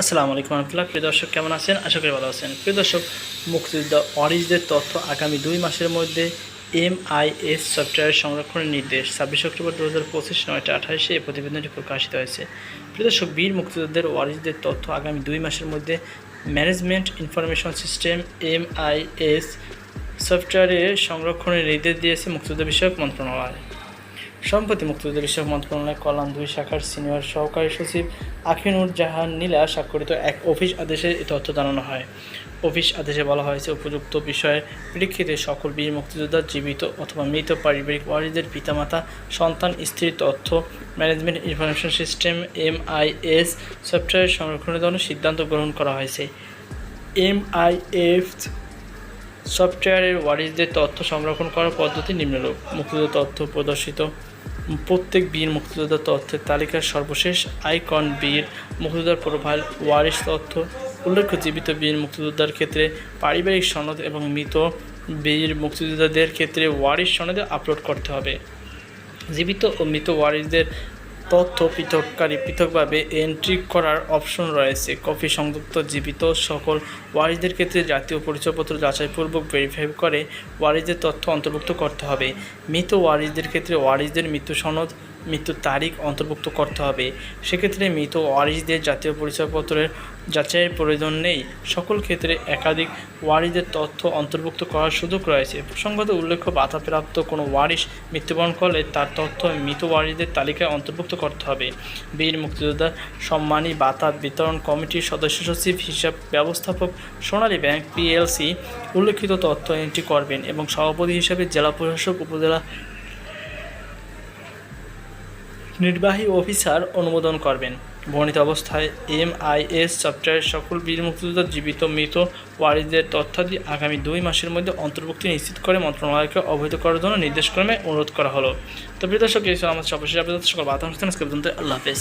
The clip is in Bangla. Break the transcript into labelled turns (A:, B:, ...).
A: আসসালামু আলাইকুম রহমতুল্লাহ। প্রিয় দর্শক, কেমন আছেন? আশা করি ভালো আছেন। প্রিয় দর্শক, মুক্তিযোদ্ধা অরিজদের তথ্য আগামী দুই মাসের মধ্যে এমআইএস সফটওয়্যার সংরক্ষণের নির্দেশ ছাব্বিশ অক্টোবর দু হাজার পঁচিশ নয়টা আঠাশে এই প্রতিবেদনটি প্রকাশিত হয়েছে। প্রিয় দর্শক, বীর মুক্তিযোদ্ধাদের ওয়ারিসদের তথ্য আগামী দুই মাসের মধ্যে ম্যানেজমেন্ট ইনফরমেশন সিস্টেম এমআইএস সফটওয়্যারে সংরক্ষণের নির্দেশ দিয়েছে মুক্তিযুদ্ধ বিষয়ক মন্ত্রণালয়। সম্প্রতি মুক্তিযুদ্ধ বিষয়ক মন্ত্রণালয় কল্যাণ দুই শাখার সিনিয়র সহকারী সচিব আখিনুর জাহান নীলা স্বাক্ষরিত এক অফিস আদেশে এই তথ্য জানানো হয়। অফিস আদেশে বলা হয়েছে, উপযুক্ত বিষয়ের প্রেক্ষিতে সকল বীর মুক্তিযোদ্ধা জীবিত অথবা মৃত পারিবারিক ওয়ারিসদের পিতামাতা, সন্তান, স্ত্রীর তথ্য, management information system, MIS software সংরক্ষণের জন্য সিদ্ধান্ত গ্রহণ করা হয়েছে। এমআইএফ সফটওয়্যারের ওয়ারিসদের তথ্য সংরক্ষণ করার পদ্ধতি নিম্নরূপ। মুক্তিযোদ্ধা তথ্য প্রদর্শিত প্রত্যেক বীর মুক্তিযোদ্ধা তথ্যের তালিকার সর্বশেষ আইকন বীর মুক্তিযোদ্ধার প্রোফাইল ওয়ারিস তথ্য, উল্লেখ্য জীবিত বীর মুক্তিযোদ্ধার ক্ষেত্রে পারিবারিক সনদ এবং মৃত বীর মুক্তিযোদ্ধাদের ক্ষেত্রে ওয়ারিস সনদে আপলোড করতে হবে। জীবিত ও মৃত ওয়ারিসদের তথ্য পৃথককারী, পৃথকভাবে এন্ট্রি করার অপশন রয়েছে। কফি সংযুক্ত, জীবিত সকল ওয়ারিজদের ক্ষেত্রে জাতীয় পরিচয়পত্র যাচাইপূর্বক ভেরিফাই করে ওয়ারিজদের তথ্য অন্তর্ভুক্ত করতে হবে। মৃত ওয়ারিজদের ক্ষেত্রে ওয়ারিজদের মৃত্যু সনদ মৃত্যুর তারিখ অন্তর্ভুক্ত করতে হবে। সেক্ষেত্রে মৃত ওয়ারিসদের জাতীয় পরিচয়পত্রের যাচাইয়ের প্রয়োজন নেই। সকল ক্ষেত্রে একাধিক ওয়ারিসদের তথ্য অন্তর্ভুক্ত করার সুযোগ রয়েছে। প্রসঙ্গত উল্লেখ্য, বাধাপ্রাপ্ত কোনো ওয়ারিস মৃত্যুবরণ করলে তার তথ্য মৃত ওয়ারিসদের তালিকায় অন্তর্ভুক্ত করতে হবে। বীর মুক্তিযোদ্ধা সম্মানী বাতা বিতরণ কমিটির সদস্য সচিব হিসাব ব্যবস্থাপক সোনালী ব্যাংক পিএলসি উল্লেখিত তথ্য এন্ট্রি করবেন এবং সভাপতি হিসেবে জেলা প্রশাসক, উপজেলা নির্বাহী অফিসার অনুমোদন করবেন। বর্ণিত অবস্থায় এমআইএস সফটওয়্যার সকল বীর মুক্তিযোদ্ধা জীবিত মৃত ওয়ারিদের তথ্যাদি আগামী দুই মাসের মধ্যে অন্তর্ভুক্তি নিশ্চিত করে মন্ত্রণালয়কে অবহিত করার জন্য নির্দেশক্রমে অনুরোধ করা হলো। তো প্রিয় দর্শক, এই ছিল আমাদের সর্বশেষ আপনাদের সকল বাতানুষ্ঠান আজকে পর্যন্ত আল্লাহ হাফেজ।